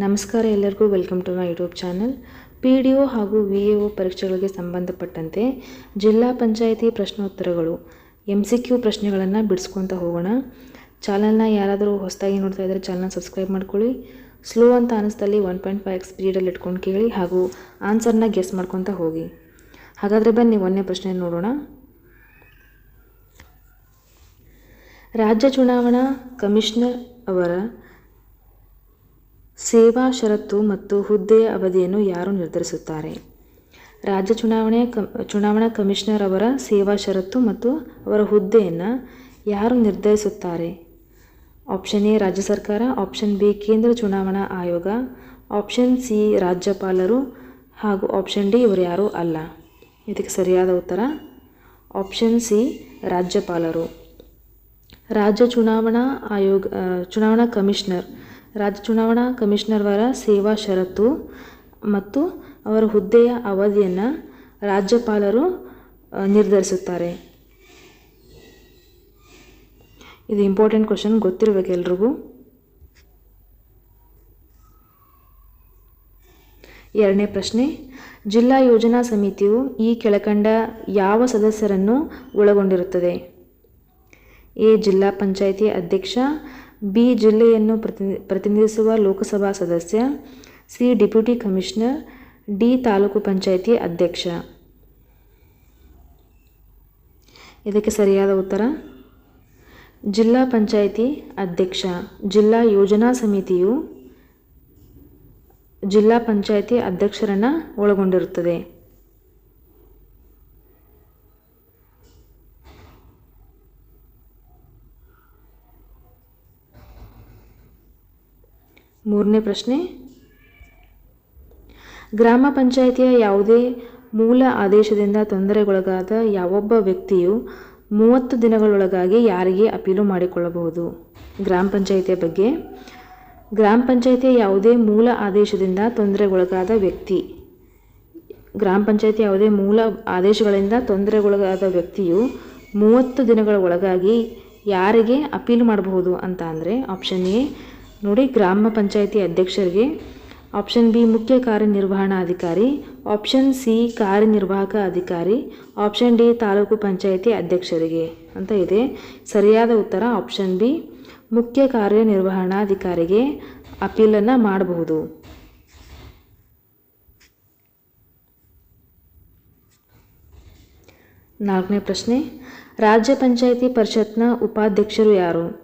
ನಮಸ್ಕಾರ ಎಲ್ಲರಿಗೂ welcome to my YouTube channel P D O ಹಾಗೂ ವಿ ಎ ಒ ಪರೀಕ್ಷೆಗಳಿಗೆ ಸಂಬಂಧಪಟ್ಟಂತೆ ಜಿಲ್ಲಾ ಪಂಚಾಯಿತಿ ಪ್ರಶ್ನೋತ್ತರಗಳು ಎಂ ಸಿ ಕ್ಯೂ ಪ್ರಶ್ನೆಗಳನ್ನು ಬಿಡಿಸ್ಕೊತ ಹೋಗೋಣ. ಚಾನಲ್ನ ಯಾರಾದರೂ ಹೊಸದಾಗಿ ನೋಡ್ತಾ ಇದ್ದರೆ ಚಾನಲ್ನ ಸಬ್ಸ್ಕ್ರೈಬ್ ಮಾಡ್ಕೊಳ್ಳಿ. ಸ್ಲೋ ಅಂತ ಅನಿಸ್ತಲ್ಲಿ ಒನ್ ಪಾಯಿಂಟ್ ಫೈವ್ ಎಕ್ಸ್ ಸ್ಪೀಡಲ್ಲಿ ಇಟ್ಕೊಂಡು ಕೇಳಿ ಹಾಗೂ ಆನ್ಸರ್ನ ಗೆಸ್ ಮಾಡ್ಕೊತ ಹೋಗಿ. ಹಾಗಾದರೆ ಬನ್ನಿ, ಒಂದನೇ ಪ್ರಶ್ನೆ ನೋಡೋಣ. ರಾಜ್ಯ ಚುನಾವಣಾ ಕಮಿಷನರ್ ಅವರ ಸೇವಾ, ಷರತ್ತು ಮತ್ತು ಹುದ್ದೆಯ ಅವಧಿಯನ್ನು ಯಾರು ನಿರ್ಧರಿಸುತ್ತಾರೆ? ರಾಜ್ಯ ಚುನಾವಣೆ ಕಮ್, ಚುನಾವಣಾ ಕಮಿಷನರ್ ಅವರ ಸೇವಾ, ಷರತ್ತು ಮತ್ತು ಅವರ ಹುದ್ದೆಯನ್ನು ಯಾರು ನಿರ್ಧರಿಸುತ್ತಾರೆ? ಆಪ್ಷನ್ ಎ, ರಾಜ್ಯ ಸರ್ಕಾರ, ಆಪ್ಷನ್ ಬಿ, ಕೇಂದ್ರ ಚುನಾವಣಾ ಆಯೋಗ, ಆಪ್ಷನ್ ಸಿ, ರಾಜ್ಯಪಾಲರು ಹಾಗೂ ಆಪ್ಷನ್ ಡಿ, ಇವರು ಯಾರೂ ಅಲ್ಲ. ಇದಕ್ಕೆ ಸರಿಯಾದ ಉತ್ತರ, ಆಪ್ಷನ್ ಸಿ, ರಾಜ್ಯಪಾಲರು. ರಾಜ್ಯ ಚುನಾವಣಾ ಆಯೋಗ ಚುನಾವಣಾ ಕಮಿಷನರ್ ರಾಜ್ಯ ಚುನಾವಣಾ ಕಮಿಷನರ್ವರ ಸೇವಾ ಷರತ್ತು ಮತ್ತು ಅವರ ಹುದ್ದೆಯ ಅವಧಿಯನ್ನು ರಾಜ್ಯಪಾಲರು ನಿರ್ಧರಿಸುತ್ತಾರೆ. ಇದು ಇಂಪಾರ್ಟೆಂಟ್ ಕ್ವಶನ್ ಗೊತ್ತಿರಬೇಕು ಎಲ್ರಿಗೂ. ಎರಡನೇ ಪ್ರಶ್ನೆ, ಜಿಲ್ಲಾ ಯೋಜನಾ ಸಮಿತಿಯು ಈ ಕೆಳಕಂಡ ಯಾವ ಸದಸ್ಯರನ್ನು ಒಳಗೊಂಡಿರುತ್ತದೆ? ಎ, ಜಿಲ್ಲಾ ಪಂಚಾಯಿತಿ ಅಧ್ಯಕ್ಷ ಬಿ ಜಿಲ್ಲೆಯನ್ನು ಪ್ರತಿನಿ ಪ್ರತಿನಿಧಿಸುವ ಲೋಕಸಭಾ ಸದಸ್ಯ, C deputy commissioner, D taluk panchayat ಅಧ್ಯಕ್ಷ. ಇದಕ್ಕೆ ಸರಿಯಾದ ಉತ್ತರ? ಜಿಲ್ಲಾ ಪಂಚಾಯಿತಿ ಅಧ್ಯಕ್ಷ. ಜಿಲ್ಲಾ ಯೋಜನಾ ಸಮಿತಿಯು ಜಿಲ್ಲಾ ಪಂಚಾಯಿತಿ ಅಧ್ಯಕ್ಷರನ್ನು ಒಳಗೊಂಡಿರುತ್ತದೆ. ಮೂರನೇ ಪ್ರಶ್ನೆ. ಗ್ರಾಮ ಪಂಚಾಯಿತಿಯ ಯಾವುದೇ ಮೂಲ ಆದೇಶದಿಂದ ತೊಂದರೆಗೊಳಗಾದ ಯಾವೊಬ್ಬ ವ್ಯಕ್ತಿಯು ಮೂವತ್ತು ದಿನಗಳೊಳಗಾಗಿ ಯಾರಿಗೆ ಅಪೀಲು ಮಾಡಿಕೊಳ್ಳಬಹುದು? ಗ್ರಾಮ ಪಂಚಾಯಿತಿಯ ಬಗ್ಗೆ. ಗ್ರಾಮ ಪಂಚಾಯಿತಿಯ ಯಾವುದೇ ಮೂಲ ಆದೇಶದಿಂದ ತೊಂದರೆಗೊಳಗಾದ ವ್ಯಕ್ತಿ. ಗ್ರಾಮ ಪಂಚಾಯಿತಿ ಯಾವುದೇ ಮೂಲ ಆದೇಶಗಳಿಂದ ತೊಂದರೆಗೊಳಗಾದ ವ್ಯಕ್ತಿಯು ಮೂವತ್ತು ದಿನಗಳ ಒಳಗಾಗಿ ಯಾರಿಗೆ ಅಪೀಲ್ ಮಾಡಬಹುದು ಅಂತ ಅಂದರೆ ಆಪ್ಷನ್ ಎ ನೋಡಿ, ಗ್ರಾಮ ಪಂಚಾಯಿತಿ ಅಧ್ಯಕ್ಷರಿಗೆ ಆಪ್ಷನ್ ಬಿ, ಮುಖ್ಯ ಕಾರ್ಯನಿರ್ವಹಣಾಧಿಕಾರಿ, ಆಪ್ಷನ್ ಸಿ, ಕಾರ್ಯನಿರ್ವಾಹಕ ಅಧಿಕಾರಿ, ಆಪ್ಷನ್ ಡಿ, ತಾಲೂಕು ಪಂಚಾಯಿತಿ ಅಧ್ಯಕ್ಷರಿಗೆ ಅಂತ ಇದೆ. ಸರಿಯಾದ ಉತ್ತರ ಆಪ್ಷನ್ ಬಿ, ಮುಖ್ಯ ಕಾರ್ಯನಿರ್ವಹಣಾಧಿಕಾರಿಗೆ ಅಪೀಲನ್ನು ಮಾಡಬಹುದು. ನಾಲ್ಕನೇ ಪ್ರಶ್ನೆ, ರಾಜ್ಯ ಪಂಚಾಯಿತಿ ಪರಿಷತ್ನ ಉಪಾಧ್ಯಕ್ಷರು ಯಾರು?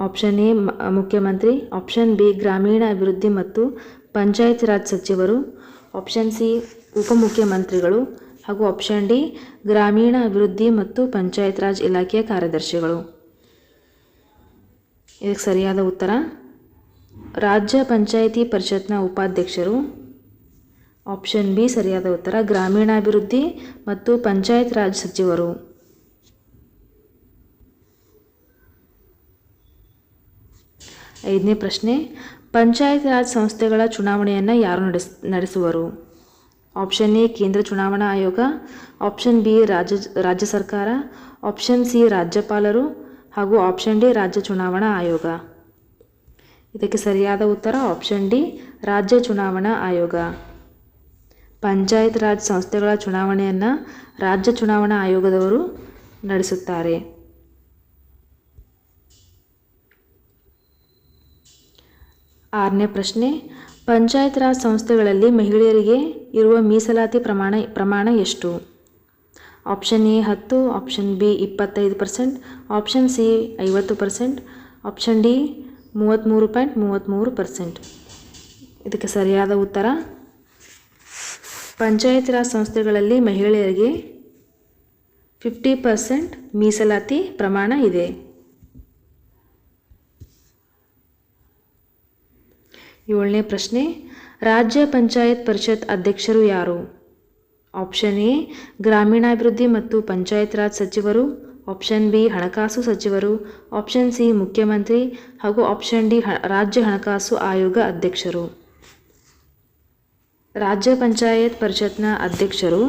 ಆಪ್ಷನ್ ಎ ಮುಖ್ಯಮಂತ್ರಿ ಆಪ್ಷನ್ ಬಿ ಗ್ರಾಮೀಣ ಅಭಿವೃದ್ಧಿ ಮತ್ತು ಪಂಚಾಯತ್ ರಾಜ್ ಸಚಿವರು ಆಪ್ಷನ್ ಸಿ ಉಪಮುಖ್ಯಮಂತ್ರಿಗಳು ಹಾಗೂ ಆಪ್ಷನ್ ಡಿ ಗ್ರಾಮೀಣ ಅಭಿವೃದ್ಧಿ ಮತ್ತು ಪಂಚಾಯತ್ ರಾಜ್ ಇಲಾಖೆಯ ಕಾರ್ಯದರ್ಶಿಗಳು ಇದಕ್ಕೆ ಸರಿಯಾದ ಉತ್ತರ ರಾಜ್ಯ ಪಂಚಾಯಿತಿ ಪರಿಷತ್ನ ಉಪಾಧ್ಯಕ್ಷರು ಆಪ್ಷನ್ ಬಿ ಸರಿಯಾದ ಉತ್ತರ ಗ್ರಾಮೀಣಾಭಿವೃದ್ಧಿ ಮತ್ತು ಪಂಚಾಯತ್ ರಾಜ್ ಸಚಿವರು ಐದನೇ ಪ್ರಶ್ನೆ ಪಂಚಾಯತ್ ರಾಜ್ ಸಂಸ್ಥೆಗಳ ಚುನಾವಣೆಯನ್ನು ಯಾರು ನಡೆಸ್, ನಡೆಸುವರು? ಆಪ್ಷನ್ ಎ, ಕೇಂದ್ರ ಚುನಾವಣಾ ಆಯೋಗ, ಆಪ್ಷನ್ ಬಿ, ರಾಜ್ಯ ರಾಜ್ಯ ಸರ್ಕಾರ, ಆಪ್ಷನ್ ಸಿ, ರಾಜ್ಯಪಾಲರು ಹಾಗೂ ಆಪ್ಷನ್ ಡಿ, ರಾಜ್ಯ ಚುನಾವಣಾ ಆಯೋಗ. ಇದಕ್ಕೆ ಸರಿಯಾದ ಉತ್ತರ ಆಪ್ಷನ್ ಡಿ, ರಾಜ್ಯ ಚುನಾವಣಾ ಆಯೋಗ. ಪಂಚಾಯತ್ ರಾಜ್ ಸಂಸ್ಥೆಗಳ ಚುನಾವಣೆಯನ್ನು ರಾಜ್ಯ ಚುನಾವಣಾ ಆಯೋಗದವರು ನಡೆಸುತ್ತಾರೆ. ಆರನೇ ಪ್ರಶ್ನೆ, ಪಂಚಾಯತ್ ರಾಜ್ ಸಂಸ್ಥೆಗಳಲ್ಲಿ ಮಹಿಳೆಯರಿಗೆ ಇರುವ ಮೀಸಲಾತಿ ಪ್ರಮಾಣ ಪ್ರಮಾಣ ಎಷ್ಟು? ಆಪ್ಷನ್ ಎ ಹತ್ತು, ಆಪ್ಷನ್ ಬಿ ಇಪ್ಪತ್ತೈದು ಪರ್ಸೆಂಟ್, ಆಪ್ಷನ್ ಸಿ ಐವತ್ತು ಪರ್ಸೆಂಟ್, ಆಪ್ಷನ್ ಡಿ ಮೂವತ್ತ್ಮೂರು ಪಾಯಿಂಟ್ ಮೂವತ್ತ್ಮೂರು ಪರ್ಸೆಂಟ್. ಇದಕ್ಕೆ ಸರಿಯಾದ ಉತ್ತರ, ಪಂಚಾಯತ್ ರಾಜ್ ಸಂಸ್ಥೆಗಳಲ್ಲಿ ಮಹಿಳೆಯರಿಗೆ ಫಿಫ್ಟಿ ಪರ್ಸೆಂಟ್ ಮೀಸಲಾತಿ ಪ್ರಮಾಣ ಇದೆ. ಏಳನೇ ಪ್ರಶ್ನೆ, ರಾಜ್ಯ ಪಂಚಾಯತ್ ಪರಿಷತ್ ಅಧ್ಯಕ್ಷರು ಯಾರು? ಆಪ್ಷನ್ ಎ, ಗ್ರಾಮೀಣಾಭಿವೃದ್ಧಿ ಮತ್ತು ಪಂಚಾಯತ್ ರಾಜ್ ಸಚಿವರು. ಆಪ್ಷನ್ ಬಿ, ಹಣಕಾಸು ಸಚಿವರು. ಆಪ್ಷನ್ ಸಿ, ಮುಖ್ಯಮಂತ್ರಿ ಹಾಗೂ ಆಪ್ಷನ್ ಡಿ ರಾಜ್ಯ ಹಣಕಾಸು ಆಯೋಗ ಅಧ್ಯಕ್ಷರು. ರಾಜ್ಯ ಪಂಚಾಯತ್ ಪರಿಷತ್ನ ಅಧ್ಯಕ್ಷರು.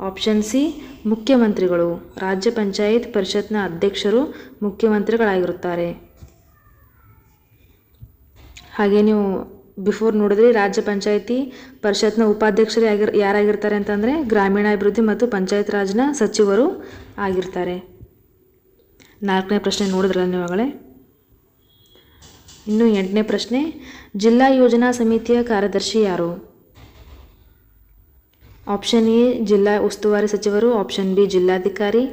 ಆಪ್ಷನ್ ಸಿ, ಮುಖ್ಯಮಂತ್ರಿಗಳು. ರಾಜ್ಯ ಪಂಚಾಯತ್ ಪರಿಷತ್ನ ಅಧ್ಯಕ್ಷರು ಮುಖ್ಯಮಂತ್ರಿಗಳಾಗಿರುತ್ತಾರೆ. ಹಾಗೆ ನೀವು ಬಿಫೋರ್ ನೋಡಿದ್ರೆ ರಾಜ್ಯ ಪಂಚಾಯಿತಿ ಪರಿಷತ್ನ ಉಪಾಧ್ಯಕ್ಷರು ಆಗಿರ್, ಯಾರಾಗಿರ್ತಾರೆ ಅಂತಂದರೆ ಗ್ರಾಮೀಣಾಭಿವೃದ್ಧಿ ಮತ್ತು ಪಂಚಾಯತ್ ರಾಜ್ನ ಸಚಿವರು ಆಗಿರ್ತಾರೆ. ನಾಲ್ಕನೇ ಪ್ರಶ್ನೆ ನೋಡಿದ್ರಲ್ಲ ನೀವಾಗಲೇ? ಇನ್ನು ಎಂಟನೇ ಪ್ರಶ್ನೆ, ಜಿಲ್ಲಾ ಯೋಜನಾ ಸಮಿತಿಯ ಕಾರ್ಯದರ್ಶಿ ಯಾರು? ಆಪ್ಷನ್ ಎ, ಜಿಲ್ಲಾ ಉಸ್ತುವಾರಿ ಸಚಿವರು, ಆಪ್ಷನ್ ಬಿ, ಜಿಲ್ಲಾಧಿಕಾರಿ,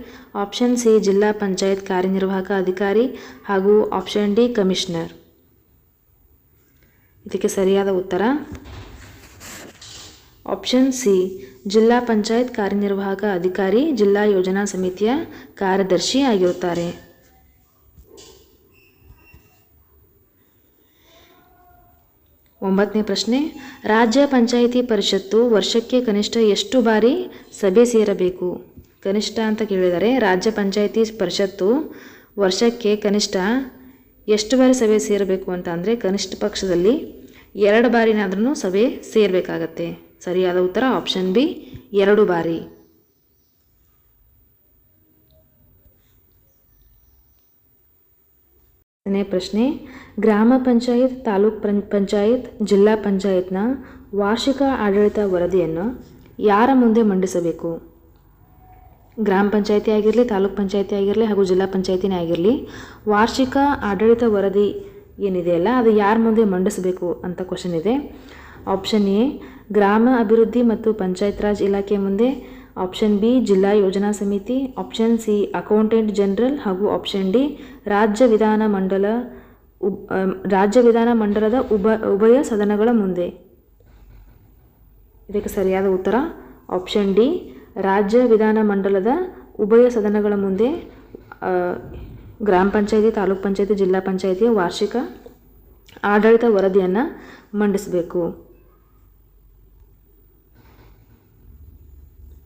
ಆಪ್ಷನ್ ಸಿ, ಜಿಲ್ಲಾ ಪಂಚಾಯತ್ ಕಾರ್ಯನಿರ್ವಾಹಕ ಅಧಿಕಾರಿ ಹಾಗೂ ಆಪ್ಷನ್ ಡಿ, ಕಮಿಷನರ್. ಇದಕ್ಕೆ ಸರಿಯಾದ ಉತ್ತರ? Option C. ಜಿಲ್ಲಾ ಪಂಚಾಯತ್ ಕಾರ್ಯನಿರ್ವಾಹಕ ಅಧಿಕಾರಿ, ಜಿಲ್ಲಾ ಯೋಜನಾ ಸಮಿತಿಯ ಕಾರ್ಯದರ್ಶಿ ಆಗಿರುತ್ತಾರೆ. ಒಂಬತ್ತನೇ ಪ್ರಶ್ನೆ. ರಾಜ್ಯ ಪಂಚಾಯಿತಿ ಪರಿಷತ್ತು ವರ್ಷಕ್ಕೆ ಕನಿಷ್ಠ ಎಷ್ಟು ಬಾರಿ ಸಭೆ ಸೇರಬೇಕು? ಕನಿಷ್ಠ ಅಂತ ಕೇಳಿದರೆ, ರಾಜ್ಯ ಪಂಚಾಯಿತಿ ಪರಿಷತ್ತು ವರ್ಷಕ್ಕೆ ಕನಿಷ್ಠ ಎಷ್ಟು ಬಾರಿ ಸಭೆ ಸೇರಬೇಕು ಅಂತ ಅಂದರೆ ಕನಿಷ್ಠ ಪಕ್ಷದಲ್ಲಿ ಎರಡು ಬಾರಿನಾದ್ರೂ ಸಭೆ ಸೇರಬೇಕಾಗತ್ತೆ. ಸರಿಯಾದ ಉತ್ತರ ಆಪ್ಷನ್ ಬಿ ಎರಡು ಬಾರಿ. ಪ್ರಶ್ನೆ, ಗ್ರಾಮ ಪಂಚಾಯತ್, ತಾಲೂಕ್ ಪಂಚಾಯತ್, ಜಿಲ್ಲಾ ಪಂಚಾಯತ್ನ ವಾರ್ಷಿಕ ಆಡಳಿತ ವರದಿಯನ್ನು ಯಾರ ಮುಂದೆ ಮಂಡಿಸಬೇಕು? ಗ್ರಾಮ ಪಂಚಾಯಿತಿ ಆಗಿರಲಿ, ತಾಲೂಕು ಪಂಚಾಯಿತಿ ಆಗಿರಲಿ ಹಾಗೂ ಜಿಲ್ಲಾ ಪಂಚಾಯತಿನೇ ಆಗಿರಲಿ, ವಾರ್ಷಿಕ ಆಡಳಿತ ವರದಿ ಏನಿದೆಯಲ್ಲ ಅದು ಯಾರ ಮುಂದೆ ಮಂಡಿಸಬೇಕು ಅಂತ ಕ್ವಶನ್ ಇದೆ. ಆಪ್ಷನ್ ಎ, ಗ್ರಾಮ ಅಭಿವೃದ್ಧಿ ಮತ್ತು ಪಂಚಾಯತ್ ರಾಜ್ ಇಲಾಖೆ ಮುಂದೆ. ಆಪ್ಷನ್ ಬಿ, ಜಿಲ್ಲಾ ಯೋಜನಾ ಸಮಿತಿ. ಆಪ್ಷನ್ ಸಿ ಅಕೌಂಟೆಂಟ್ ಜನರಲ್ ಹಾಗೂ ಆಪ್ಷನ್ ಡಿ, ರಾಜ್ಯ ವಿಧಾನ ಮಂಡಲ ರಾಜ್ಯ ವಿಧಾನ ಮಂಡಲದ ಉಭ ಉಭಯ ಸದನಗಳ ಮುಂದೆ. ಇದಕ್ಕೆ ಸರಿಯಾದ ಉತ್ತರ? ಆಪ್ಷನ್ ಡಿ ರಾಜ್ಯ ವಿಧಾನ ಮಂಡಲದ ಉಭಯ ಸದನಗಳ ಮುಂದೆ ಗ್ರಾಮ ಪಂಚಾಯತಿ, ತಾಲೂಕ್ ಪಂಚಾಯತಿ, ಜಿಲ್ಲಾ ಪಂಚಾಯತಿಯ ವಾರ್ಷಿಕ ಆಡಳಿತ ವರದಿಯನ್ನು ಮಂಡಿಸಬೇಕು.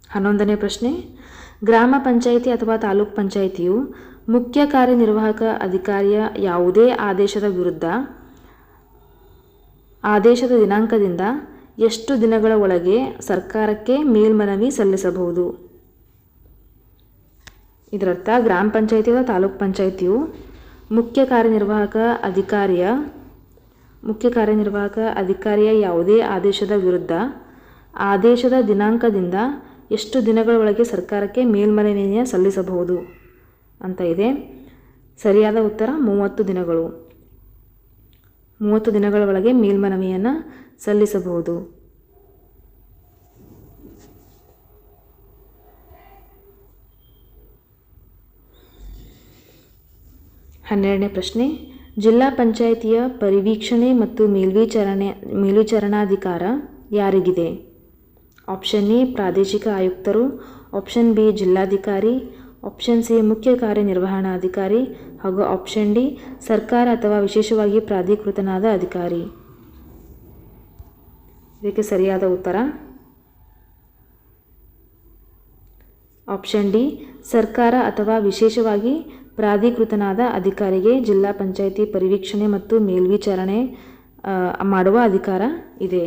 ಹನ್ನೊಂದನೇ ಪ್ರಶ್ನೆ. ಗ್ರಾಮ ಪಂಚಾಯಿತಿ ಅಥವಾ ತಾಲೂಕ್ ಪಂಚಾಯಿತಿಯು ಮುಖ್ಯ ಕಾರ್ಯನಿರ್ವಾಹಕ ಅಧಿಕಾರಿಯ ಯಾವುದೇ ಆದೇಶದ ವಿರುದ್ಧ ಆದೇಶದ ದಿನಾಂಕದಿಂದ ಎಷ್ಟು ದಿನಗಳ ಒಳಗೆ ಸರ್ಕಾರಕ್ಕೆ ಮೇಲ್ಮನವಿ ಸಲ್ಲಿಸಬಹುದು? ಇದರರ್ಥ ಗ್ರಾಮ ಪಂಚಾಯತಿ ಅಥವಾ ತಾಲೂಕ್ ಪಂಚಾಯತಿಯು ಮುಖ್ಯ ಕಾರ್ಯನಿರ್ವಾಹಕ ಅಧಿಕಾರಿಯ, ಮುಖ್ಯ ಕಾರ್ಯನಿರ್ವಾಹಕ ಅಧಿಕಾರಿಯ ಯಾವುದೇ ಆದೇಶದ ವಿರುದ್ಧ ಆದೇಶದ ದಿನಾಂಕದಿಂದ ಎಷ್ಟು ದಿನಗಳ ಒಳಗೆ ಸರ್ಕಾರಕ್ಕೆ ಮೇಲ್ಮನವಿಯನ್ನು ಸಲ್ಲಿಸಬಹುದು ಅಂತ ಇದೆ. ಸರಿಯಾದ ಉತ್ತರ, ಮೂವತ್ತು ದಿನಗಳು. ಮೂವತ್ತು ದಿನಗಳ ಒಳಗೆ ಮೇಲ್ಮನವಿಯನ್ನು ಸಲ್ಲಿಸಬಹುದು. ಹನ್ನೆರಡನೇ ಪ್ರಶ್ನೆ, ಜಿಲ್ಲಾ ಪಂಚಾಯಿತಿಯ ಪರಿವೀಕ್ಷಣೆ ಮತ್ತು ಮೇಲ್ವಿಚಾರಣೆ, ಮೇಲ್ವಿಚಾರಣಾಧಿಕಾರ ಯಾರಿಗಿದೆ? ಆಪ್ಷನ್ ಎ, ಪ್ರಾದೇಶಿಕ ಆಯುಕ್ತರು. ಆಪ್ಷನ್ ಬಿ, ಜಿಲ್ಲಾಧಿಕಾರಿ. ಆಪ್ಷನ್ ಸಿ, ಮುಖ್ಯ ಕಾರ್ಯನಿರ್ವಹಣಾಧಿಕಾರಿ. ಹಾಗೂ ಆಪ್ಷನ್ ಡಿ, ಸರ್ಕಾರ ಅಥವಾ ವಿಶೇಷವಾಗಿ ಪ್ರಾಧಿಕೃತನಾದ ಅಧಿಕಾರಿ. ಇದಕ್ಕೆ ಸರಿಯಾದ ಉತ್ತರ? ಆಪ್ಷನ್ ಡಿ, ಸರ್ಕಾರ ಅಥವಾ ವಿಶೇಷವಾಗಿ ಪ್ರಾಧಿಕೃತನಾದ ಅಧಿಕಾರಿಗೆ ಜಿಲ್ಲಾ ಪಂಚಾಯಿತಿ ಪರಿವೀಕ್ಷಣೆ ಮತ್ತು ಮೇಲ್ವಿಚಾರಣೆ ಮಾಡುವ ಅಧಿಕಾರ ಇದೆ.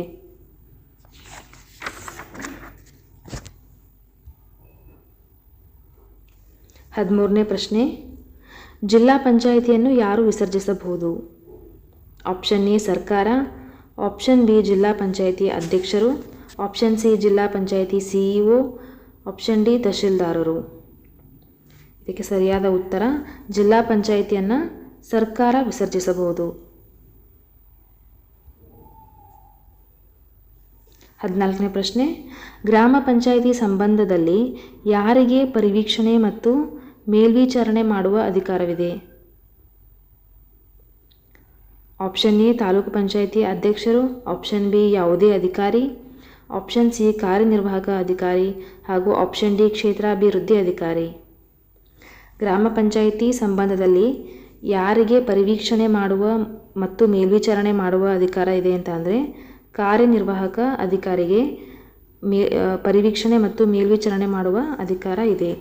ಹದಿಮೂರನೇ ಪ್ರಶ್ನೆ. ಜಿಲ್ಲಾ ಪಂಚಾಯಿತಿಯನ್ನು ಯಾರು ವಿಸರ್ಜಿಸಬಹುದು? ಆಪ್ಷನ್ ಎ, ಸರ್ಕಾರ. ಆಪ್ಷನ್ ಬಿ ಜಿಲ್ಲಾ ಪಂಚಾಯಿತಿ ಅಧ್ಯಕ್ಷರು ಆಪ್ಷನ್ ಸಿ ಜಿಲ್ಲಾ ಪಂಚಾಯಿತಿ ಸಿಇಒ ಆಪ್ಷನ್ ಡಿ ತಹಶೀಲ್ದಾರರು ಇದಕ್ಕೆ ಸರಿಯಾದ ಉತ್ತರ ಜಿಲ್ಲಾ ಪಂಚಾಯಿತಿಯನ್ನು ಸರ್ಕಾರ ವಿಸರ್ಜಿಸಬಹುದು. ಹದಿನಾಲ್ಕನೇ ಪ್ರಶ್ನೆ, ಗ್ರಾಮ ಪಂಚಾಯಿತಿ ಸಂಬಂಧದಲ್ಲಿ ಯಾರಿಗೆ ಪರಿವೀಕ್ಷಣೆ ಮತ್ತು ಮೇಲ್ವಿಚಾರಣೆ ಮಾಡುವ ಅಧಿಕಾರವಿದೆ? ಆಪ್ಷನ್ ಎ ತಾಲೂಕು ಪಂಚಾಯಿತಿ ಅಧ್ಯಕ್ಷರು. ಆಪ್ಷನ್ ಬಿ ಯಾವುದೇ ಅಧಿಕಾರಿ. ಆಪ್ಷನ್ ಸಿ ಕಾರ್ಯನಿರ್ವಾಹಕ ಅಧಿಕಾರಿ ಹಾಗೂ ಆಪ್ಷನ್ ಡಿ ಕ್ಷೇತ್ರಾಭಿವೃದ್ಧಿ ಅಧಿಕಾರಿ. ಗ್ರಾಮ ಪಂಚಾಯಿತಿ ಸಂಬಂಧದಲ್ಲಿ ಯಾರಿಗೆ ಪರಿವೀಕ್ಷಣೆ ಮಾಡುವ ಮತ್ತು ಮೇಲ್ವಿಚಾರಣೆ ಮಾಡುವ ಅಧಿಕಾರ ಇದೆ ಅಂತ ಅಂದರೆ, ಕಾರ್ಯನಿರ್ವಾಹಕ ಅಧಿಕಾರಿಗೆ ಮೇ ಪರಿವೀಕ್ಷಣೆ ಮತ್ತು ಮೇಲ್ವಿಚಾರಣೆ ಮಾಡುವ ಅಧಿಕಾರ ಇದೆ.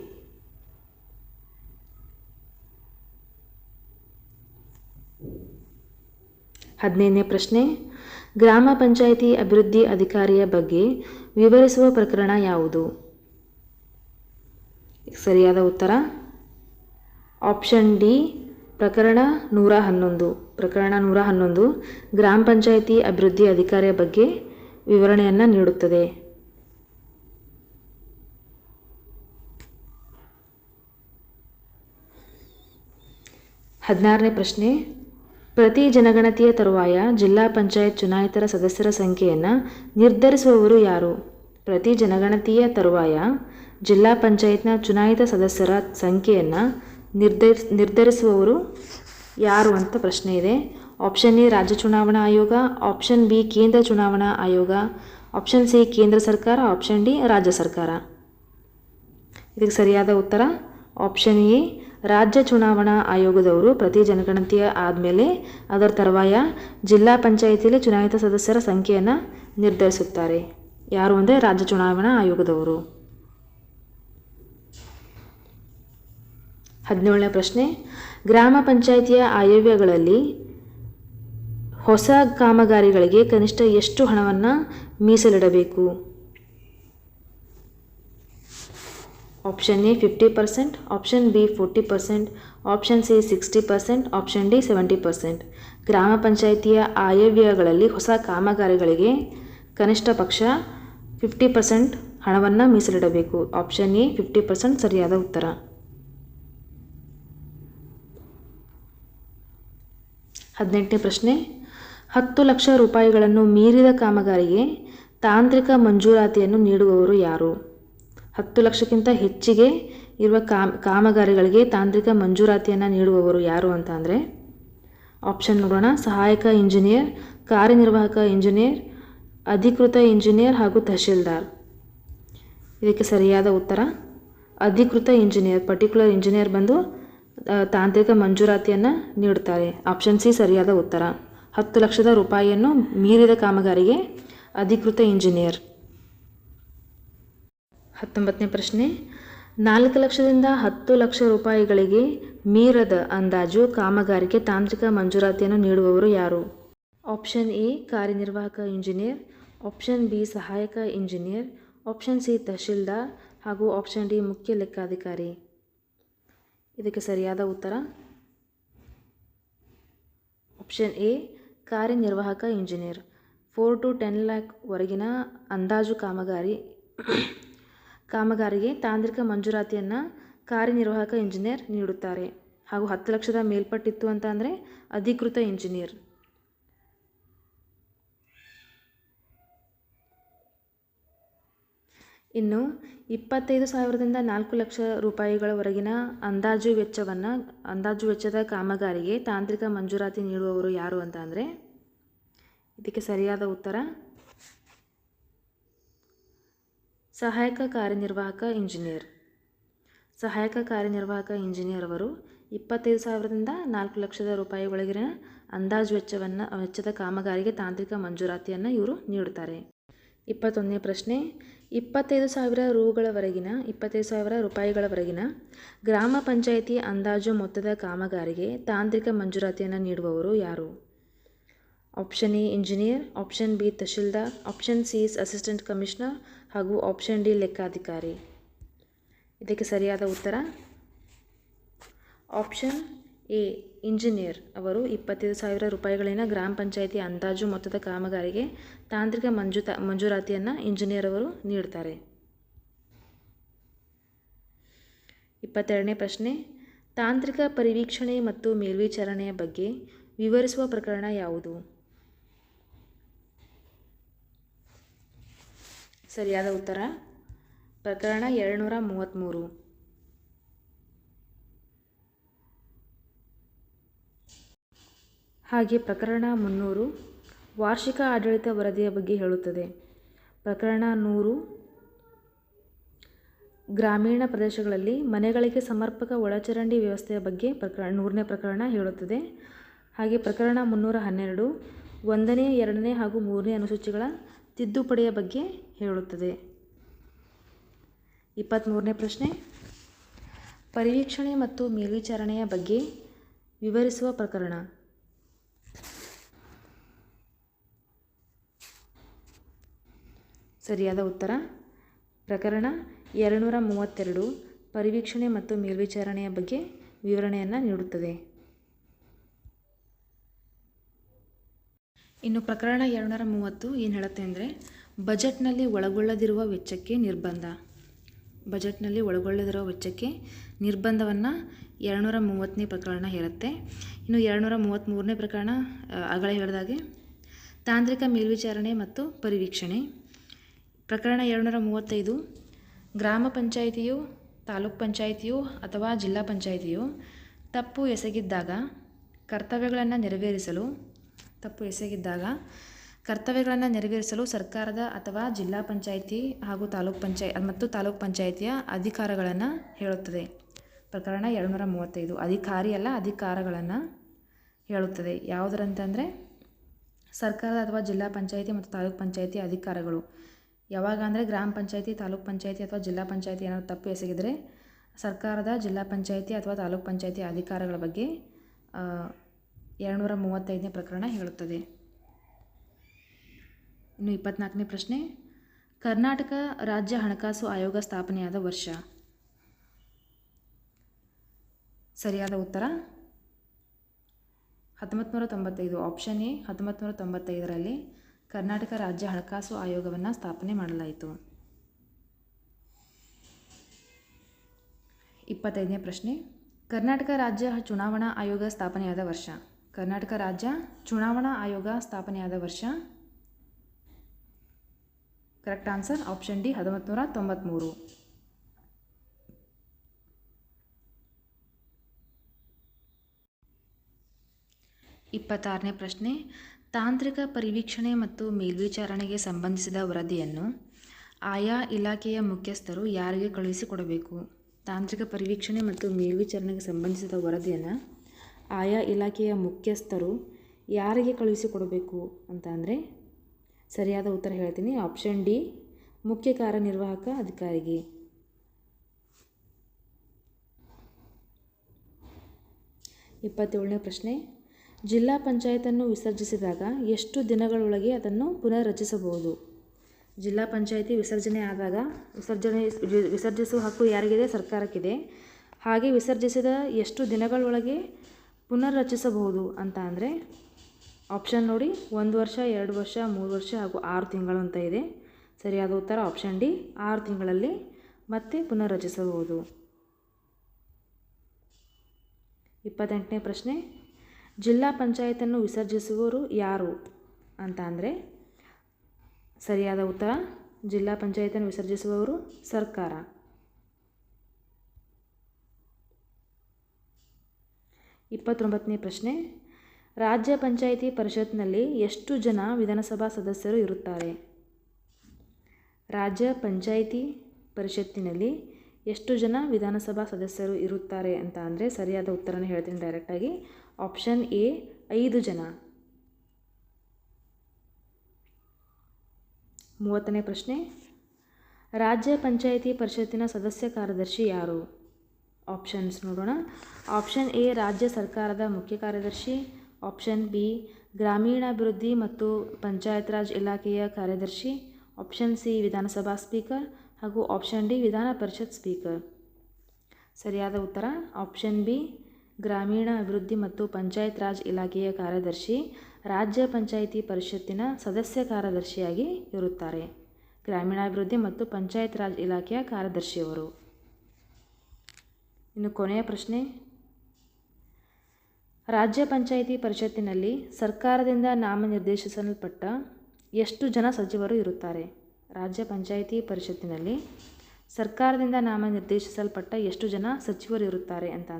ಹದಿನೈದನೇ ಪ್ರಶ್ನೆ, ಗ್ರಾಮ ಪಂಚಾಯಿತಿ ಅಭಿವೃದ್ಧಿ ಅಧಿಕಾರಿಯ ಬಗ್ಗೆ ವಿವರಿಸುವ ಪ್ರಕರಣ ಯಾವುದು? ಸರಿಯಾದ ಉತ್ತರ, ಆಪ್ಷನ್ ಡಿ, ಪ್ರಕರಣ ನೂರ ಹನ್ನೊಂದು. ಪ್ರಕರಣ ನೂರ ಹನ್ನೊಂದು, ಗ್ರಾಮ ಪಂಚಾಯಿತಿ ಅಭಿವೃದ್ಧಿ ಅಧಿಕಾರಿಯ ಬಗ್ಗೆ ವಿವರಣೆಯನ್ನು ನೀಡುತ್ತದೆ. ಹದಿನಾರನೇ ಪ್ರಶ್ನೆ ಪ್ರತಿ ಜನಗಣತಿಯ ತರುವಾಯ ಜಿಲ್ಲಾ ಪಂಚಾಯತ್ ಚುನಾಯಿತರ ಸದಸ್ಯರ ಸಂಖ್ಯೆಯನ್ನು ನಿರ್ಧರಿಸುವವರು ಯಾರು? ಪ್ರತಿ ಜನಗಣತಿಯ ತರುವಾಯ ಜಿಲ್ಲಾ ಪಂಚಾಯತ್ನ ಚುನಾಯಿತ ಸದಸ್ಯರ ಸಂಖ್ಯೆಯನ್ನು ನಿರ್ಧರಿಸ್ ನಿರ್ಧರಿಸುವವರು ಯಾರು ಅಂತ ಪ್ರಶ್ನೆ ಇದೆ. ಆಪ್ಷನ್ ಎ ರಾಜ್ಯ ಚುನಾವಣಾ ಆಯೋಗ, ಆಪ್ಷನ್ ಬಿ ಕೇಂದ್ರ ಚುನಾವಣಾ ಆಯೋಗ, ಆಪ್ಷನ್ ಸಿ ಕೇಂದ್ರ ಸರ್ಕಾರ, ಆಪ್ಷನ್ ಡಿ ರಾಜ್ಯ ಸರ್ಕಾರ. ಇದಕ್ಕೆ ಸರಿಯಾದ ಉತ್ತರ ಆಪ್ಷನ್ ಎ ರಾಜ್ಯ ಚುನಾವಣಾ ಆಯೋಗದವರು ಪ್ರತಿ ಜನಗಣತಿಯ ಆದಮೇಲೆ ಅದರ ತರುವಾಯ ಜಿಲ್ಲಾ ಪಂಚಾಯಿತಿಯಲ್ಲಿ ಚುನಾಯಿತ ಸದಸ್ಯರ ಸಂಖ್ಯೆಯನ್ನು ನಿರ್ಧರಿಸುತ್ತಾರೆ. ಯಾರು ಅಂದರೆ ರಾಜ್ಯ ಚುನಾವಣಾ ಆಯೋಗದವರು. ಹದಿನೇಳನೇ ಪ್ರಶ್ನೆ. ಗ್ರಾಮ ಪಂಚಾಯಿತಿಯ ಆಯವ್ಯಗಳಲ್ಲಿ ಹೊಸ ಕಾಮಗಾರಿಗಳಿಗೆ ಕನಿಷ್ಠ ಎಷ್ಟು ಹಣವನ್ನು ಮೀಸಲಿಡಬೇಕು? Option A fifty percent option B forty percent option C sixty percent option D seventy percent ಗ್ರಾಮ ಪಂಚಾಯಿತಿಯ ಆಯವ್ಯಯಗಳಲ್ಲಿ ಹೊಸ ಕಾಮಗಾರಿಗಳಿಗೆ ಕನಿಷ್ಠ ಪಕ್ಷ ಫಿಫ್ಟಿ ಪರ್ಸೆಂಟ್ ಹಣವನ್ನು ಮೀಸಲಿಡಬೇಕು. ಆಪ್ಷನ್ ಎ ಫಿಫ್ಟಿ ಪರ್ಸೆಂಟ್ ಸರಿಯಾದ ಉತ್ತರ. ಹದಿನೆಂಟನೇ ಪ್ರಶ್ನೆ. ಹತ್ತು ಲಕ್ಷ ರೂಪಾಯಿಗಳನ್ನು ಮೀರಿದ ಕಾಮಗಾರಿಗೆ ತಾಂತ್ರಿಕ ಮಂಜೂರಾತಿಯನ್ನು ನೀಡುವವರು ಯಾರು? ಹತ್ತು ಲಕ್ಷಕ್ಕಿಂತ ಹೆಚ್ಚಿಗೆ ಇರುವ ಕಾಮ್, ಕಾಮಗಾರಿಗಳಿಗೆ ತಾಂತ್ರಿಕ ಮಂಜೂರಾತಿಯನ್ನು ನೀಡುವವರು ಯಾರು ಅಂತ ಅಂದರೆ, ಆಪ್ಷನ್ ನೋಡೋಣ. ಸಹಾಯಕ ಇಂಜಿನಿಯರ್, ಕಾರ್ಯನಿರ್ವಾಹಕ ಇಂಜಿನಿಯರ್, ಅಧಿಕೃತ ಇಂಜಿನಿಯರ್ ಹಾಗೂ ತಹಶೀಲ್ದಾರ್. ಇದಕ್ಕೆ ಸರಿಯಾದ ಉತ್ತರ, ಅಧಿಕೃತ ಇಂಜಿನಿಯರ್, ಪರ್ಟಿಕ್ಯುಲರ್ ಇಂಜಿನಿಯರ್ ಬಂದು ತಾಂತ್ರಿಕ ಮಂಜೂರಾತಿಯನ್ನು ನೀಡುತ್ತಾರೆ. ಆಪ್ಷನ್ ಸಿ ಸರಿಯಾದ ಉತ್ತರ. ಹತ್ತು ಲಕ್ಷದ ರೂಪಾಯಿಯನ್ನು ಮೀರಿದ ಕಾಮಗಾರಿಗೆ ಅಧಿಕೃತ ಇಂಜಿನಿಯರ್. ಹತ್ತೊಂಬತ್ತನೇ ಪ್ರಶ್ನೆ. ನಾಲ್ಕು ಲಕ್ಷದಿಂದ ಹತ್ತು ಲಕ್ಷ ರೂಪಾಯಿಗಳಿಗೆ ಮೀರದ ಅಂದಾಜು ಕಾಮಗಾರಿಗೆ ತಾಂತ್ರಿಕ ಮಂಜೂರಾತಿಯನ್ನು ನೀಡುವವರು ಯಾರು? ಆಪ್ಷನ್ ಎ, ಕಾರ್ಯನಿರ್ವಾಹಕ ಇಂಜಿನಿಯರ್. ಆಪ್ಷನ್ ಬಿ, ಸಹಾಯಕ ಇಂಜಿನಿಯರ್. Option C, tahsildar. ಹಾಗೂ ಆಪ್ಷನ್ ಡಿ, ಮುಖ್ಯ ಲೆಕ್ಕಾಧಿಕಾರಿ. ಇದಕ್ಕೆ ಸರಿಯಾದ ಉತ್ತರ? ಆಪ್ಷನ್ ಎ, ಕಾರ್ಯನಿರ್ವಾಹಕ engineer. Four to ten lakh ವರೆಗಿನ ಅಂದಾಜು ಕಾಮಗಾರಿ ಕಾಮಗಾರಿಗೆ ತಾಂತ್ರಿಕ ಮಂಜೂರಾತಿಯನ್ನು ಕಾರ್ಯನಿರ್ವಾಹಕ ಇಂಜಿನಿಯರ್ ನೀಡುತ್ತಾರೆ. ಹಾಗೂ ಹತ್ತು ಲಕ್ಷದ ಮೇಲ್ಪಟ್ಟಿತ್ತು ಅಂತ ಅಂದರೆ ಅಧಿಕೃತ ಇಂಜಿನಿಯರ್. ಇನ್ನು ಇಪ್ಪತ್ತೈದು ಸಾವಿರದಿಂದ ನಾಲ್ಕು ಲಕ್ಷ ರೂಪಾಯಿಗಳವರೆಗಿನ ಅಂದಾಜು ವೆಚ್ಚವನ್ನು, ಅಂದಾಜು ವೆಚ್ಚದ ಕಾಮಗಾರಿಗೆ ತಾಂತ್ರಿಕ ಮಂಜೂರಾತಿ ನೀಡುವವರು ಯಾರು ಅಂತ ಅಂದರೆ ಇದಕ್ಕೆ ಸರಿಯಾದ ಉತ್ತರ ಸಹಾಯಕ ಕಾರ್ಯನಿರ್ವಾಹಕ ಇಂಜಿನಿಯರ್. ಸಹಾಯಕ ಕಾರ್ಯನಿರ್ವಾಹಕ ಇಂಜಿನಿಯರ್ ಅವರು ಇಪ್ಪತ್ತೈದು ಸಾವಿರದಿಂದ ನಾಲ್ಕು ಲಕ್ಷದ ರೂಪಾಯಿ ಒಳಗಿನ ಅಂದಾಜು ವೆಚ್ಚವನ್ನು, ವೆಚ್ಚದ ಕಾಮಗಾರಿಗೆ ತಾಂತ್ರಿಕ ಮಂಜೂರಾತಿಯನ್ನು ಇವರು ನೀಡುತ್ತಾರೆ. ಇಪ್ಪತ್ತೊಂದನೇ ಪ್ರಶ್ನೆ. ಇಪ್ಪತ್ತೈದು ಸಾವಿರ ರೂಗಳವರೆಗಿನ, ಇಪ್ಪತ್ತೈದು ಸಾವಿರ ರೂಪಾಯಿಗಳವರೆಗಿನ ಗ್ರಾಮ ಪಂಚಾಯಿತಿ ಅಂದಾಜು ಮೊತ್ತದ ಕಾಮಗಾರಿಗೆ ತಾಂತ್ರಿಕ ಮಂಜೂರಾತಿಯನ್ನು ನೀಡುವವರು ಯಾರು? Option A engineer option B tahsildar option C assistant commissioner ಹಾಗೂ ಆಪ್ಷನ್ ಡಿ ಲೆಕ್ಕಾಧಿಕಾರಿ. ಇದಕ್ಕೆ ಸರಿಯಾದ ಉತ್ತರ? ಆಪ್ಷನ್ ಎ ಇಂಜಿನಿಯರ್ ಅವರು ಇಪ್ಪತ್ತೈದು ಸಾವಿರ ರೂಪಾಯಿಗಳಿನ ಗ್ರಾಮ ಪಂಚಾಯಿತಿ ಅಂದಾಜು ಮೊತ್ತದ ಕಾಮಗಾರಿಗೆ ತಾಂತ್ರಿಕ ಮಂಜೂತ, ಮಂಜೂರಾತಿಯನ್ನು ಇಂಜಿನಿಯರ್ ಅವರು ನೀಡ್ತಾರೆ. ಇಪ್ಪತ್ತೆರಡನೇ ಪ್ರಶ್ನೆ. ತಾಂತ್ರಿಕ ಪರಿವೀಕ್ಷಣೆ ಮತ್ತು ಮೇಲ್ವಿಚಾರಣೆಯ ಬಗ್ಗೆ ವಿವರಿಸುವ ಪ್ರಕರಣ ಯಾವುದು? ಸರಿಯಾದ ಉತ್ತರ? ಪ್ರಕರಣ ಎರಡುನೂರ ಮೂವತ್ತ್ಮೂರು ಹಾಗೆ ಪ್ರಕರಣ ಮುನ್ನೂರು ವಾರ್ಷಿಕ ಆಡಳಿತ ವರದಿಯ ಬಗ್ಗೆ ಹೇಳುತ್ತದೆ. ಪ್ರಕರಣ ನೂರು ಗ್ರಾಮೀಣ ಪ್ರದೇಶಗಳಲ್ಲಿ ಮನೆಗಳಿಗೆ ಸಮರ್ಪಕ ಒಳಚರಂಡಿ ವ್ಯವಸ್ಥೆಯ ಬಗ್ಗೆ ಪ್ರಕರಣ ನೂರನೇ ಪ್ರಕರಣ ಹೇಳುತ್ತದೆ. ಹಾಗೆ ಪ್ರಕರಣ ಮುನ್ನೂರ ಹನ್ನೆರಡು ಒಂದನೇ, ಎರಡನೇ ಹಾಗೂ ಮೂರನೇ ಅನುಸೂಚಿಗಳ ತಿದ್ದುಪಡಿಯ ಬಗ್ಗೆ ಹೇಳುತ್ತದೆ. ಇಪ್ಪತ್ತ್ಮೂರನೇ ಪ್ರಶ್ನೆ. ಪರಿವೀಕ್ಷಣೆ ಮತ್ತು ಮೇಲ್ವಿಚಾರಣೆಯ ಬಗ್ಗೆ ವಿವರಿಸುವ ಪ್ರಕರಣ. ಸರಿಯಾದ ಉತ್ತರ. ಪ್ರಕರಣ ಎರಡುನೂರ ಮೂವತ್ತೆರಡು ಪರಿವೀಕ್ಷಣೆ ಮತ್ತು ಮೇಲ್ವಿಚಾರಣೆಯ ಬಗ್ಗೆ ವಿವರಣೆಯನ್ನು ನೀಡುತ್ತದೆ. ಇನ್ನು ಪ್ರಕರಣ ಎರಡುನೂರ ಮೂವತ್ತು ಏನು ಹೇಳುತ್ತೆ ಅಂದರೆ ಬಜೆಟ್ನಲ್ಲಿ ಒಳಗೊಳ್ಳದಿರುವ ವೆಚ್ಚಕ್ಕೆ ನಿರ್ಬಂಧ. ಬಜೆಟ್ನಲ್ಲಿ ಒಳಗೊಳ್ಳದಿರುವ ವೆಚ್ಚಕ್ಕೆ ನಿರ್ಬಂಧವನ್ನು ಎರಡುನೂರ ಮೂವತ್ತನೇ ಪ್ರಕರಣ ಹೇಳುತ್ತೆ ಇನ್ನು ಎರಡುನೂರ ಮೂವತ್ತ್ಮೂರನೇ ಪ್ರಕರಣ ಅಗಳ ಹೇಳಿದಾಗೆ, ತಾಂತ್ರಿಕ ಮೇಲ್ವಿಚಾರಣೆ ಮತ್ತು ಪರಿವೀಕ್ಷಣೆ. ಪ್ರಕರಣ ಎರಡುನೂರ ಮೂವತ್ತೈದು ಗ್ರಾಮ ಪಂಚಾಯಿತಿಯು, ತಾಲೂಕ್ ಪಂಚಾಯಿತಿಯು ಅಥವಾ ಜಿಲ್ಲಾ ಪಂಚಾಯಿತಿಯು ತಪ್ಪು ಎಸಗಿದ್ದಾಗ, ಕರ್ತವ್ಯಗಳನ್ನು ನೆರವೇರಿಸಲು, ತಪ್ಪು ಎಸಗಿದ್ದಾಗ ಕರ್ತವ್ಯಗಳನ್ನು ನೆರವೇರಿಸಲು ಸರ್ಕಾರದ ಅಥವಾ ಜಿಲ್ಲಾ ಪಂಚಾಯಿತಿ ಹಾಗೂ ತಾಲೂಕ್ ಪಂಚಾಯ, ಮತ್ತು ತಾಲೂಕ್ ಪಂಚಾಯಿತಿಯ ಅಧಿಕಾರಗಳನ್ನು ಹೇಳುತ್ತದೆ. ಪ್ರಕರಣ ಎರಡುನೂರ ಮೂವತ್ತೈದು ಅಧಿಕಾರಿ ಅಲ್ಲ, ಅಧಿಕಾರಗಳನ್ನು ಹೇಳುತ್ತದೆ. ಯಾವುದರಂತಂದರೆ ಸರ್ಕಾರದ ಅಥವಾ ಜಿಲ್ಲಾ ಪಂಚಾಯಿತಿ ಮತ್ತು ತಾಲೂಕ್ ಪಂಚಾಯಿತಿ ಅಧಿಕಾರಗಳು. ಯಾವಾಗ ಅಂದರೆ, ಗ್ರಾಮ ಪಂಚಾಯಿತಿ, ತಾಲೂಕ್ ಪಂಚಾಯಿತಿ ಅಥವಾ ಜಿಲ್ಲಾ ಪಂಚಾಯಿತಿ ಏನಾದರೂ ತಪ್ಪು ಎಸಗಿದರೆ, ಸರ್ಕಾರದ, ಜಿಲ್ಲಾ ಪಂಚಾಯಿತಿ ಅಥವಾ ತಾಲೂಕ್ ಪಂಚಾಯಿತಿ ಅಧಿಕಾರಗಳ ಬಗ್ಗೆ ಎರಡುನೂರ ಮೂವತ್ತೈದನೇ ಪ್ರಕರಣ ಹೇಳುತ್ತದೆ. ಇನ್ನು ಇಪ್ಪತ್ನಾಲ್ಕನೇ ಪ್ರಶ್ನೆ, ಕರ್ನಾಟಕ ರಾಜ್ಯ ಹಣಕಾಸು ಆಯೋಗ ಸ್ಥಾಪನೆಯಾದ ವರ್ಷ. ಸರಿಯಾದ ಉತ್ತರ? ಹತ್ತೊಂಬತ್ತು ನೂರ ತೊಂಬತ್ತೈದು ಆಪ್ಷನ್ ಎ ಹತ್ತೊಂಬತ್ತು ನೂರ ತೊಂಬತ್ತೈದರಲ್ಲಿ ಕರ್ನಾಟಕ ರಾಜ್ಯ ಹಣಕಾಸು ಆಯೋಗವನ್ನು ಸ್ಥಾಪನೆ ಮಾಡಲಾಯಿತು. ಇಪ್ಪತ್ತೈದನೇ ಪ್ರಶ್ನೆ, ಕರ್ನಾಟಕ ರಾಜ್ಯ ಚುನಾವಣಾ ಆಯೋಗ ಸ್ಥಾಪನೆಯಾದ ವರ್ಷ. ಕರ್ನಾಟಕ ರಾಜ್ಯ ಚುನಾವಣಾ ಆಯೋಗ ಸ್ಥಾಪನೆಯಾದ ವರ್ಷ ಕರೆಕ್ಟ್ ಆನ್ಸರ್ ಆಪ್ಷನ್ ಡಿ ಹತ್ತೊಂಬತ್ತು ನೂರ ಇಪ್ಪತ್ತಾರನೇ ಪ್ರಶ್ನೆ, ತಾಂತ್ರಿಕ ಪರಿವೀಕ್ಷಣೆ ಮತ್ತು ಮೇಲ್ವಿಚಾರಣೆಗೆ ಸಂಬಂಧಿಸಿದ ವರದಿಯನ್ನು ಆಯಾ ಇಲಾಖೆಯ ಮುಖ್ಯಸ್ಥರು ಯಾರಿಗೆ ಕಳುಹಿಸಿಕೊಡಬೇಕು? ತಾಂತ್ರಿಕ ಪರಿವೀಕ್ಷಣೆ ಮತ್ತು ಮೇಲ್ವಿಚಾರಣೆಗೆ ಸಂಬಂಧಿಸಿದ ವರದಿಯನ್ನು ಆಯಾ ಇಲಾಖೆಯ ಮುಖ್ಯಸ್ಥರು ಯಾರಿಗೆ ಕಳುಹಿಸಿಕೊಡಬೇಕು ಅಂತ ಅಂದರೆ ಸರಿಯಾದ ಉತ್ತರ ಹೇಳ್ತೀನಿ. ಆಪ್ಷನ್ ಡಿ ಮುಖ್ಯ ಕಾರ್ಯನಿರ್ವಾಹಕ ಅಧಿಕಾರಿಗೆ. ಇಪ್ಪತ್ತೇಳನೇ ಪ್ರಶ್ನೆ, ಜಿಲ್ಲಾ ಪಂಚಾಯತನ್ನು ವಿಸರ್ಜಿಸಿದಾಗ ಎಷ್ಟು ದಿನಗಳೊಳಗೆ ಅದನ್ನು ಪುನರ್ರಚಿಸಬಹುದು? ಜಿಲ್ಲಾ ಪಂಚಾಯತಿ ವಿಸರ್ಜನೆ ಆದಾಗ ವಿಸರ್ಜನೆ, ವಿಸರ್ಜಿಸುವ ಹಕ್ಕು ಯಾರಿಗಿದೆ? ಸರ್ಕಾರಕ್ಕಿದೆ. ಹಾಗೆ ವಿಸರ್ಜಿಸಿದ ಎಷ್ಟು ದಿನಗಳೊಳಗೆ ಪುನರ್ರಚಿಸಬಹುದು ಅಂತ ಅಂದರೆ ಆಪ್ಷನ್ ನೋಡಿ, ಒಂದು ವರ್ಷ, ಎರಡು ವರ್ಷ, ಮೂರು ವರ್ಷ ಹಾಗೂ ಆರು ತಿಂಗಳು ಅಂತ ಇದೆ. ಸರಿಯಾದ ಉತ್ತರ ಆಪ್ಷನ್ ಡಿ, ಆರು ತಿಂಗಳಲ್ಲಿ ಮತ್ತೆ ಪುನರ್ರಚಿಸಬಹುದು. ಇಪ್ಪತ್ತೆಂಟನೇ ಪ್ರಶ್ನೆ. ಜಿಲ್ಲಾ ಪಂಚಾಯತನ್ನು ವಿಸರ್ಜಿಸುವವರು ಯಾರು ಅಂತ ಅಂದರೆ, ಸರಿಯಾದ ಉತ್ತರ, ಜಿಲ್ಲಾ ಪಂಚಾಯತನ್ನು ವಿಸರ್ಜಿಸುವವರು ಸರ್ಕಾರ. ಇಪ್ಪತ್ತೊಂಬತ್ತನೇ ಪ್ರಶ್ನೆ. ರಾಜ್ಯ ಪಂಚಾಯಿತಿ ಪರಿಷತ್ನಲ್ಲಿ ಎಷ್ಟು ಜನ ವಿಧಾನಸಭಾ ಸದಸ್ಯರು ಇರುತ್ತಾರೆ? ರಾಜ್ಯ ಪಂಚಾಯಿತಿ ಪರಿಷತ್ತಿನಲ್ಲಿ ಎಷ್ಟು ಜನ ವಿಧಾನಸಭಾ ಸದಸ್ಯರು ಇರುತ್ತಾರೆ ಅಂತ ಅಂದರೆ ಸರಿಯಾದ ಉತ್ತರನ ಹೇಳ್ತೀನಿ ಡೈರೆಕ್ಟಾಗಿ ಆಪ್ಷನ್ ಎ ಐದು ಜನ. ಮೂವತ್ತನೇ ಪ್ರಶ್ನೆ. ರಾಜ್ಯ ಪಂಚಾಯಿತಿ ಪರಿಷತ್ತಿನ ಸದಸ್ಯ ಕಾರ್ಯದರ್ಶಿ ಯಾರು? ಆಪ್ಷನ್ಸ್ ನೋಡೋಣ. ಆಪ್ಷನ್ ಎ ರಾಜ್ಯ ಸರ್ಕಾರದ ಮುಖ್ಯ ಕಾರ್ಯದರ್ಶಿ. ಆಪ್ಷನ್ ಬಿ ಗ್ರಾಮೀಣಾಭಿವೃದ್ಧಿ ಮತ್ತು ಪಂಚಾಯತ್ ರಾಜ್ ಇಲಾಖೆಯ ಕಾರ್ಯದರ್ಶಿ. ಆಪ್ಷನ್ ಸಿ ವಿಧಾನಸಭಾ ಸ್ಪೀಕರ್ ಹಾಗೂ option D Vidhan Parishad speaker ಸರಿಯಾದ ಉತ್ತರ? ಆಪ್ಷನ್ ಬಿ ಗ್ರಾಮೀಣ ಅಭಿವೃದ್ಧಿ ಮತ್ತು ಪಂಚಾಯತ್ ರಾಜ್ ಇಲಾಖೆಯ ಕಾರ್ಯದರ್ಶಿ. ರಾಜ್ಯ ಪಂಚಾಯಿತಿ ಪರಿಷತ್ತಿನ ಸದಸ್ಯ ಕಾರ್ಯದರ್ಶಿಯಾಗಿ ಇರುತ್ತಾರೆ. ಗ್ರಾಮೀಣಾಭಿವೃದ್ಧಿ ಮತ್ತು ಪಂಚಾಯತ್ ರಾಜ್ ಇಲಾಖೆಯ ಕಾರ್ಯದರ್ಶಿಯವರು. ಇನ್ನು ಕೊನೆಯ ಪ್ರಶ್ನೆ. ರಾಜ್ಯ ಪಂಚಾಯಿತಿ ಪರಿಷತ್ತಿನಲ್ಲಿ ಸರ್ಕಾರದಿಂದ ನಾಮನಿರ್ದೇಶಿಸಲ್ಪಟ್ಟ ಎಷ್ಟು ಜನ ಸಚಿವರು ಇರುತ್ತಾರೆ? ರಾಜ್ಯ ಪಂಚಾಯಿತಿ ಪರಿಷತ್ತಿನಲ್ಲಿ ಸರ್ಕಾರದಿಂದ ನಾಮನಿರ್ದೇಶಿಸಲ್ಪಟ್ಟ ಎಷ್ಟು ಜನ ಸಚಿವರು ಇರುತ್ತಾರೆ ಅಂತ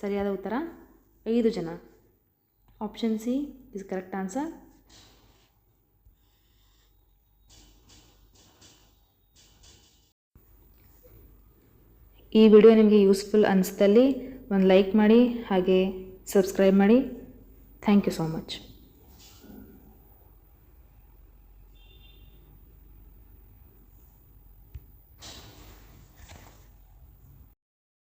ಸರಿಯಾದ ಉತ್ತರ ಐದು ಜನ. Option C is correct answer ಈ ವಿಡಿಯೋ ನಿಮಗೆ ಯೂಸ್ಫುಲ್ ಅನಿಸಿದಲ್ಲಿ ಒಂದು ಲೈಕ್ ಮಾಡಿ ಹಾಗೆ ಸಬ್ಸ್ಕ್ರೈಬ್ ಮಾಡಿ. Thank you so much